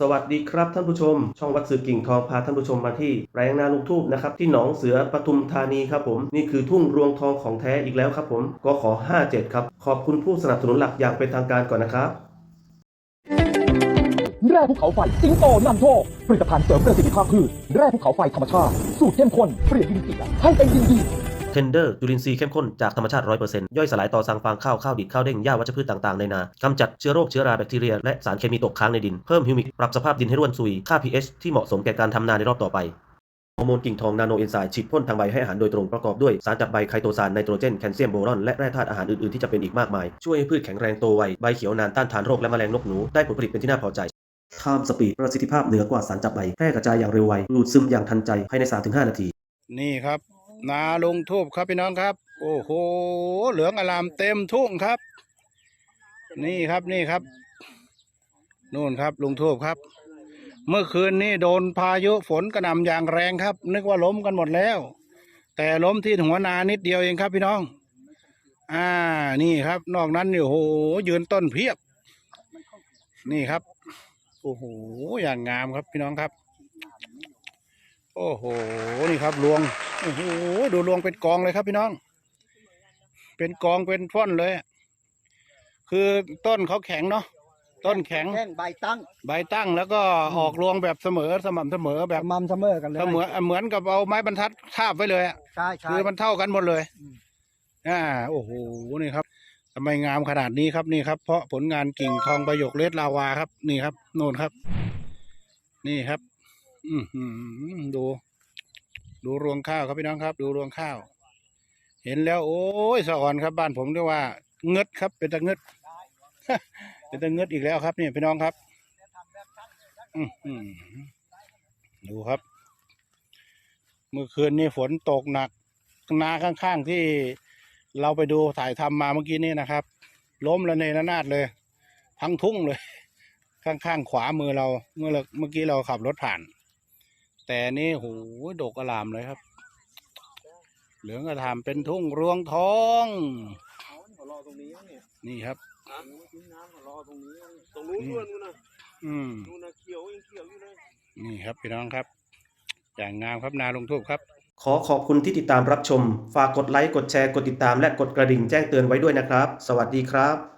สวัสดีครับท่านผู้ชม ช่องวัดสื่อกิ่งทองพาท่านผู้ชมมาที่แปลงนาลุงทูบนะครับที่หนองเสือปทุมธานีครับผมนี่คือทุ่งรวงทองของแท้อีกแล้วครับผมก็ขอ 57 ครับ ขอบคุณผู้สนับสนุนหลักอย่างเป็นทางการก่อนนะครับแร่ภูเขาไฟสิงโตนำโชคผลิตภัณฑ์เสริมประสิทธิภาพพืชแร่ภูเขาไฟธรรมชาติสูตรเข้มข้นเปลี่ยนดินเสียให้เป็นดินดี ทนเดอร์จุลินทรีย์เข้มข้นจากธรรมชาติ 100%ย่อยสลายต่อสังฟางข้าว ข้าวดิบข้าวเด้งหญ้าวัชพืชต่างๆ ในนากำจัดเชื้อโรคเชื้อราแบคทีเรีย และสารเคมีตกค้างในดิน เพิ่มฮิวมิกปรับสภาพดินให้ร่วนซุย ค่า pH ที่เหมาะสมแก่การทำนาในรอบต่อไปฮอร์โมนกิ่งทองนาโนเอนไซม์ฉีดพ่นทางใบให้อาหารโดยตรงประกอบด้วย สารจับใบไคโตซานไนโตรเจนแคลเซียมโบรอน และแร่ธาตุอาหารอื่น ๆ ที่จะเป็นอีกมากมาย ช่วยให้พืชแข็งแรงโตไวใบเขียวนานต้านทานโรคและแมลงนกหนูได้ผลผลิตเป็นที่น่าพอใจไทม์สปีดประสิทธิภาพเหนือกว่าสารจับใบแพร่กระจายอย่างเร็วไวดูดซึมอย่างทันใจภายใน3-5นาที นี่ครับ นาลงทูบครับพี่น้องครับ โอ้โห เหลืองอลามเต็มทุ่งครับ นี่ครับนี่ครับนู่นครับลุงทูบครับ เมื่อคืนนี้โดนพายุฝนกระหน่ำอย่างแรงครับ นึกว่าล้มกันหมดแล้ว แต่ล้มที่หัวนานิดเดียวเองครับพี่น้อง อ่านี่ครับ นอกนั้นเนี่โอ้โห ยืนต้นเพียบ นี่ครับ โอ้โหอย่างงามครับพี่น้องครับ โอ้โห นี่ครับรวง โอ้โห ดูรวงเป็นกองเลยครับพี่น้อง เป็นกองเป็นฟ่อนเลยอะคือต้นเขาแข็งเนาะ ต้นแข็ง แท่งใบตั้งใบตั้งแล้วก็ออกรวงแบบเสมอสม่ำเสมอแบบสม่ำเสมอกันเลยเสมอเหมือนกับเอาไม้บรรทัดทาบไว้เลยอะ ใช่ใช่ คือมันเท่ากันหมดเลย อืม อ่า โอ้โห นี่ครับทำไมงามขนาดนี้ครับนี่ครับ เพราะผลงานกิ่งทองประโยคเลสลาวาครับ นี่ครับ โน่นครับ นี่ครับ อือหือดู ดูรวงข้าวครับพี่น้องครับ ดูรวงข้าว เห็นแล้ว โอ้ยสะอ่อนครับ บ้านผมเรียกว่า เงึดครับ เป็นตะเงึดเป็นตะเงึดอีกแล้วครับนี่พี่น้องครับ อือหือดูครับ เมื่อคืนนี้ฝนตกหนักนาข้างๆที่เราไปดูถ่ายทำมาเมื่อกี้นี้นะครับ ล้มระเนระนาดเลย ทั้งทุ่งเลย ข้างๆขวามือเรา เมื่อเมื่อกี้เราขับรถผ่าน แต่นี่โหดกอลามเลยครับ เหลืองกระถามเป็นทุ่งรวงทอง นี่ครับ ตรงนู้นด้วยนู่นนะอืมนู่นนะเขียวยังเขียวอยู่เลย นี่ครับพี่น้องครับ อย่างงามครับนาลงทูบครับ ขอขอบคุณที่ติดตามรับชม ฝากกดไลค์ กดแชร์ กดติดตาม และกดกระดิ่งแจ้งเตือนไว้ด้วยนะครับ สวัสดีครับ